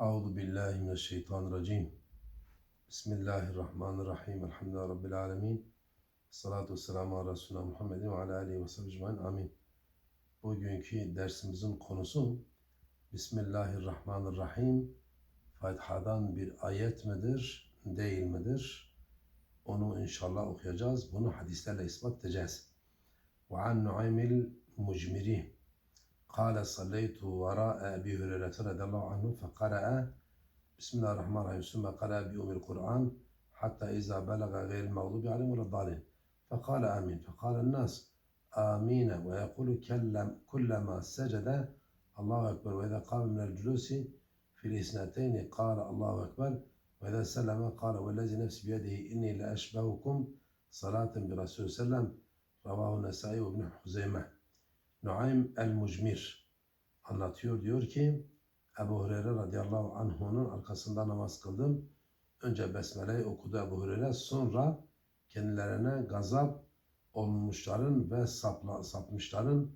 Euzu billahi mineşşeytanirracim. Bismillahirrahmanirrahim. Elhamdülillahi rabbil alamin. Salatu vesselamu ala Resulina Muhammedin ve ala alihi ve sahbihi. Amin. Bugünkü dersimizin konusu Bismillahirrahmanirrahim. Fatiha'dan bir ayet midir, değil midir? Onu inşallah okuyacağız. Bunu hadislerle ispat edeceğiz. Ve an Nuaymil Mucmiri. قال صليت وراء أبي هريرة رضي الله عنه فقرأ بسم الله الرحمن الرحيم ثم قرأ بأم القرآن حتى إذا بلغ غير المغضوب عليهم ولا الضالين. فقال آمين. فقال الناس آمين. ويقول كلم كلما سجد الله أكبر. وإذا قام من الجلوس في الاثنتين قال الله أكبر. وإذا سلم قال والذي نفسي بيده إني لأشبهكم صلاة برسول الله. عليه وسلم رواه النسائي وابن خزيمة Nuaym el-Mucmir anlatıyor. Diyor ki Ebu Hureyre radıyallahu anh'unun arkasında namaz kıldım. Önce Besmele'yi okudu Ebu Hureyre. Sonra kendilerine gazap olmuşların ve sapla, sapmışların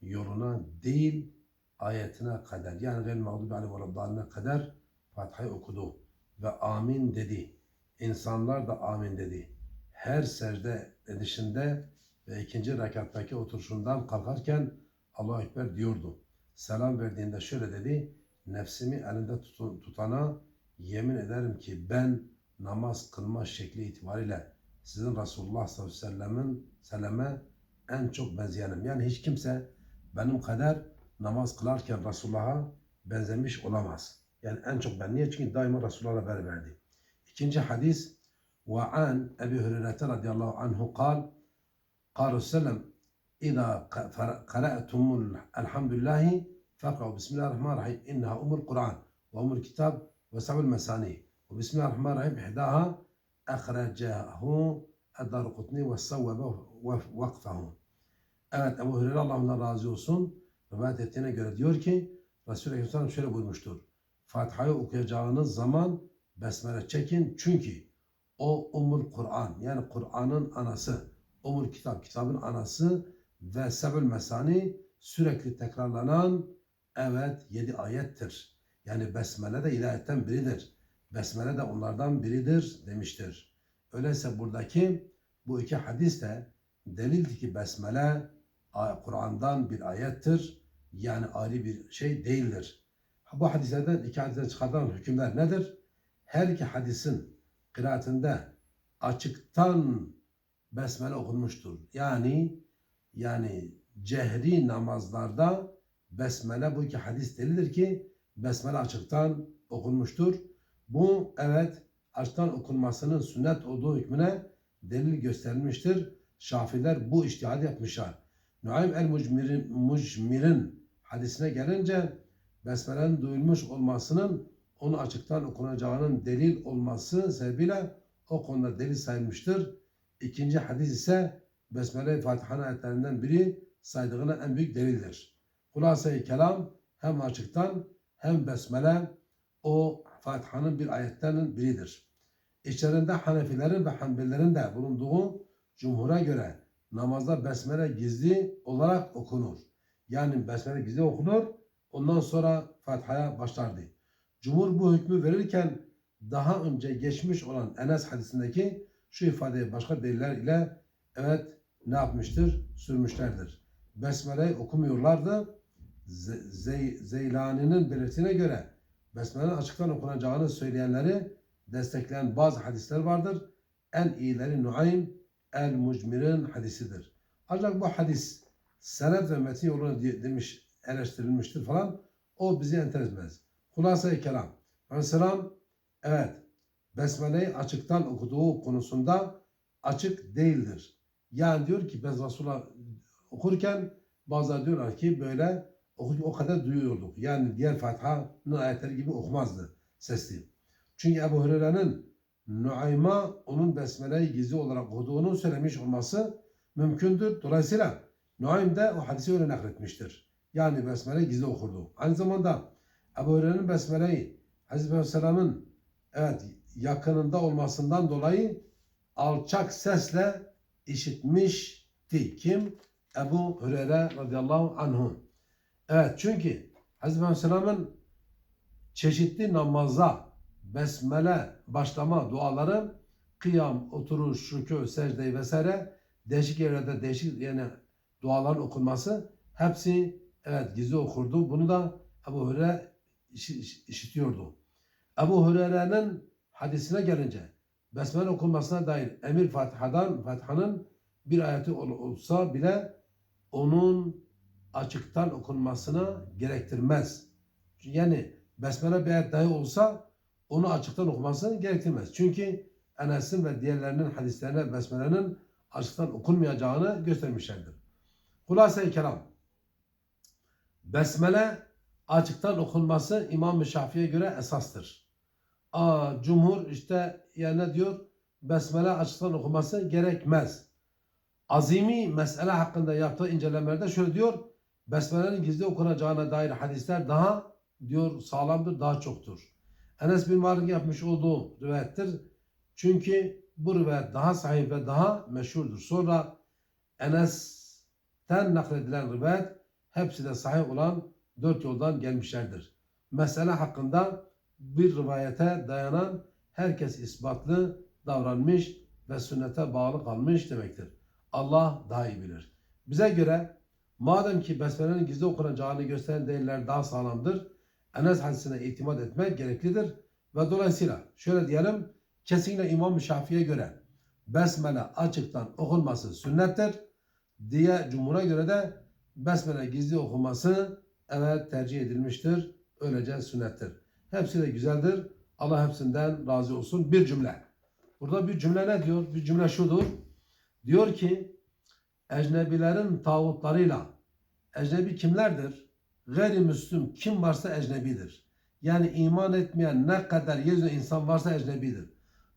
yoluna değil ayetine kadar yani gel mağdubi aleyhi kadar Fatiha'yı okudu ve amin dedi. İnsanlar da amin dedi. Her secde edişinde ve ikinci rekattaki oturuşundan kalkarken Allahu Ekber diyordu. Selam verdiğinde şöyle dedi. Nefsimi elinde tutana yemin ederim ki ben namaz kılma şekli itibariyle sizin Resulullah sallallahu aleyhi ve sellemin selleme en çok benzeyenim. Yani hiç kimse benim kadar namaz kılarken Resulullah'a benzemiş olamaz. Yani en çok ben. Niye? Çünkü daima Resulullah'la beraberdi. İkinci hadis ve an Ebu Hureyre radıyallahu anhu kal قال وسلم إذا قرأتم الحمد لله فاقرأوا بسم الله الرحمن الرحيم إنها أم القرآن وأم الكتاب وسبع المثاني وبسم الله الرحمن الرحيم إحداها أخرجه الدار قطني وصوب وقفه Evet Ebu Hureyre Allah ondan razı olsun rivayet ettiğine göre diyor ki Resulü Aleyhisselam şöyle buyurmuştur. Fatiha'yı okuyacağınız zaman besmele çekin çünkü o umul Kur'an yani Kur'an'ın anası Umul Kitap, kitabın anası ve Sebül Mesani sürekli tekrarlanan evet yedi ayettir. Yani Besmele de ilahiyetten biridir. Besmele de onlardan biridir demiştir. Öyleyse buradaki bu iki hadis de delildir ki Besmele Kur'an'dan bir ayettir. Yani ayrı bir şey değildir. Bu hadislerden iki hadisten çıkartılan hükümler nedir? Her iki hadisin kıraatinde açıktan besmele okunmuştur. Yani yani cehri namazlarda besmele bu iki hadis delildir ki besmele açıktan okunmuştur. Bu evet açıktan okunmasının sünnet olduğu hükmüne delil gösterilmiştir. Şafiler bu iştihad yapmışlar. Nuaym el-Mucmir'in Mucmir'in hadisine gelince besmelenin duyulmuş olmasının onu açıktan okunacağının delil olması sebebiyle o konuda delil sayılmıştır. İkinci hadis ise Besmele Fatiha'nın ayetlerinden biri saydığına en büyük delildir. Hulasa-i kelam hem açıktan hem Besmele o Fatiha'nın bir ayetlerinin biridir. İçlerinde Hanefilerin ve Hanbelilerin de bulunduğu cumhura göre namazda Besmele gizli olarak okunur. Yani Besmele gizli okunur, ondan sonra Fatiha'ya başlardı. Cumhur bu hükmü verirken daha önce geçmiş olan Enes hadisindeki şu ifadeyi başka deliller ile evet ne yapmıştır? Sürmüşlerdir. Besmele'yi okumuyorlardı. Zey, Zeylani'nin belirtine göre Besmele'nin açıktan okunacağını söyleyenleri destekleyen bazı hadisler vardır. En iyileri Nuaym el-Mucmir'in hadisidir. Ancak bu hadis senet ve metin yolunu demiş, eleştirilmiştir falan. O bizi enteres etmez. Hulasa-i kelam. Aleyhisselam evet Besmele'yi açıktan okuduğu konusunda açık değildir. Yani diyor ki biz Resulullah okurken bazıları diyorlar ki böyle o kadar duyuyorduk. Yani diğer Fatiha'nın ayetleri gibi okumazdı sesli. Çünkü Ebu Hureyre'nin Nuaym'a onun Besmele'yi gizli olarak okuduğunu söylemiş olması mümkündür. Dolayısıyla Nuaym de o hadisi öyle nakletmiştir. Yani Besmele gizli okurdu. Aynı zamanda Ebu Hureyre'nin Besmele'yi Hazreti Aleyhisselam'ın evet yakınında olmasından dolayı alçak sesle işitmişti. Kim? Ebu Hureyre radıyallahu anhu. Evet çünkü Hazreti Aleyhisselam'ın çeşitli namaza besmele başlama duaları kıyam, oturuş, rükû, secde vesaire değişik yerlerde değişik yani duaların okunması hepsi evet gizli okurdu. Bunu da Ebu iş- işitiyordu. Ebu Hureyre'nin hadisine gelince Besmele okunmasına dair Emir Fatiha'dan Fatiha'nın bir ayeti ol- olsa bile onun açıktan okunmasını gerektirmez. Yani Besmele bir ayet dahi olsa onu açıktan okumasını gerektirmez. Çünkü Enes'in ve diğerlerinin hadislerine Besmele'nin açıktan okunmayacağını göstermişlerdir. Hulasa-i Kelam Besmele açıktan okunması İmam-ı Şafii'ye göre esastır. Aa, cumhur işte ya ne diyor? Besmele açıktan okunması gerekmez. Azimi mesele hakkında yaptığı incelemelerde şöyle diyor. Besmele'nin gizli okunacağına dair hadisler daha diyor sağlamdır, daha çoktur. Enes bin Malik yapmış olduğu rivayettir. Çünkü bu rivayet daha sahih ve daha meşhurdur. Sonra Enes'ten nakledilen rivayet hepsi de sahih olan dört yoldan gelmişlerdir. Mesele hakkında bir rivayete dayanan herkes ispatlı davranmış ve sünnete bağlı kalmış demektir. Allah daha iyi bilir. Bize göre madem ki Besmele'nin gizli okunacağını gösteren deliller daha sağlamdır, Enes hadisine itimat etmek gereklidir ve dolayısıyla şöyle diyelim, kesinlikle İmam Şafii'ye göre Besmele açıktan okunması sünnettir. Diye Cumhur'a göre de Besmele gizli okunması evet tercih edilmiştir. Öylece sünnettir. Hepsi de güzeldir. Allah hepsinden razı olsun. Bir cümle. Burada bir cümle ne diyor? Bir cümle şudur. Diyor ki ecnebilerin tağutlarıyla ecnebi kimlerdir? Gayrimüslim kim varsa ecnebidir. Yani iman etmeyen ne kadar yeryüzünde insan varsa ecnebidir.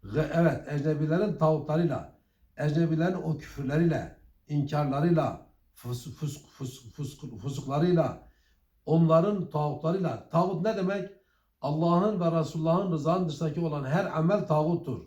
Ve evet ecnebilerin tağutlarıyla, ecnebilerin o küfürleriyle, inkarlarıyla, fus, fus, fus, fus, fusuklarıyla, onların tağutlarıyla. Tağut ne demek? Allah'ın ve Resulullah'ın rızanın dışındaki olan her amel tağuttur.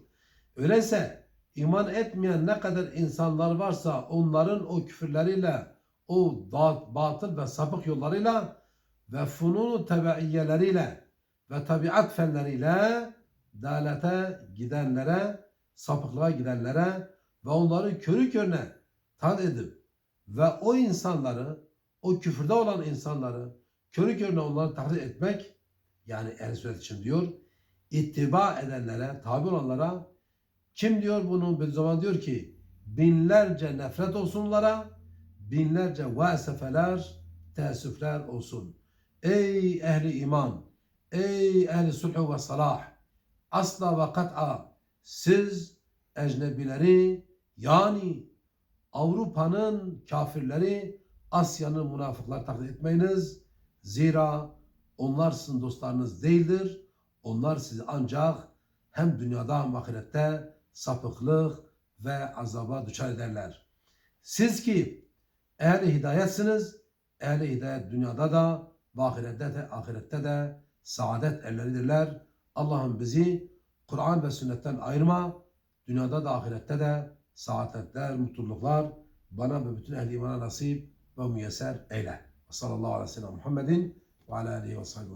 Öyleyse iman etmeyen ne kadar insanlar varsa onların o küfürleriyle, o batıl ve sapık yollarıyla ve fununu tebaiyyeleriyle ve tabiat fenleriyle dalete gidenlere, sapıklığa gidenlere ve onları körü körüne tad edip ve o insanları, o küfürde olan insanları körü körüne onları taklit etmek yani el sünnet için diyor, ittiba edenlere, tabi olanlara kim diyor bunu bir zaman diyor ki binlerce nefret olsunlara, binlerce vasefeler, teessüfler olsun. Ey ehli iman, ey ehli sulh ve salah, asla ve kat'a siz ecnebileri yani Avrupa'nın kafirleri, Asya'nın münafıklar taklit etmeyiniz. Zira onlar sizin dostlarınız değildir. Onlar sizi ancak hem dünyada hem ahirette sapıklık ve azaba düşer ederler. Siz ki ehli hidayetsiniz, ehli hidayet dünyada da ahirette de, ahirette de saadet elleridirler. Allah'ım bizi Kur'an ve sünnetten ayırma, dünyada da ahirette de saadetler, mutluluklar bana ve bütün ehli imana nasip ve müyesser eyle. Sallallahu aleyhi ve sellem Muhammedin ve ala aleyhi ve sahibi